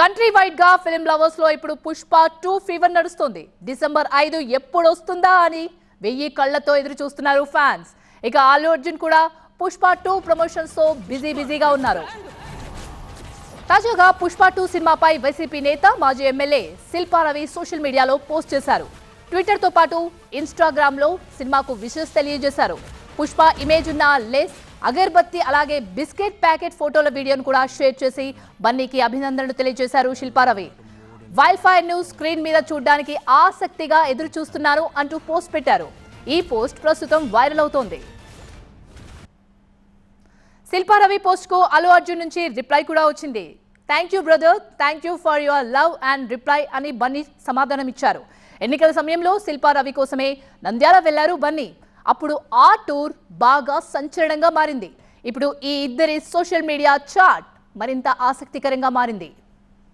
Country వైడ్గా film లవర్స్లో ఇప్పుడు పుష్ప టూ ఫీవర్ నడుస్తుంది. డిసెంబర్ ఐదు ఎప్పుడు వస్తుందా అని వెయ్యి కళ్ళతో ఎదురు చూస్తున్నారు ఫ్యాన్స్ ఇక అల్లు అర్జున్ కూడా పుష్ప టూ ప్రమోషన్స్తో బిజీ బిజీగా ఉన్నారు. తాజాగా పుష్ప టూ సినిమాపై వైసీపీ నేత మాజీ ఎమ్మెల్యే శిల్పా రవి సోషల్ మీడియాలో పోస్ట్ చేశారు. ట్విట్టర్తో పాటు ఇన్స్టాగ్రామ్లో సినిమాకు విషెస్ తెలియజేశారు. పుష్ప ఇమేజ్ ఉన్న లెస్ అగర్బత్తి అలాగే బిస్కెట్ ప్యాకెట్ ఫోటోల వీడియోను కూడా షేర్ చేసి బన్నీకి అభినందనలు తెలియజేశారు Shilpa Ravi wild fire news screen మీద చూడడానికి ఆసక్తిగా ఎదురు చూస్తున్నారు అంటూ పోస్ట్ పెట్టారు. ఈ పోస్ట్ ప్రస్తుతం వైరల్ అవుతోంది. శిల్పారవి పోస్ట్కు అల్లు అర్జున్ నుంచి రిప్లై కూడా వచ్చింది. Thank you brother thank you for your love and reply అని బన్నీ సమాధానం ఇచ్చారు ఎన్నికల సమయంలో శిల్పారవి కోసమే నంద్యాల వెళ్ళారు బన్నీ. అప్పుడు ఆ టూర్ బాగా సంచలనంగా మారింది. ఇప్పుడు ఈ ఇద్దరి సోషల్ మీడియా చాట్ మరింత ఆసక్తికరంగా మారింది.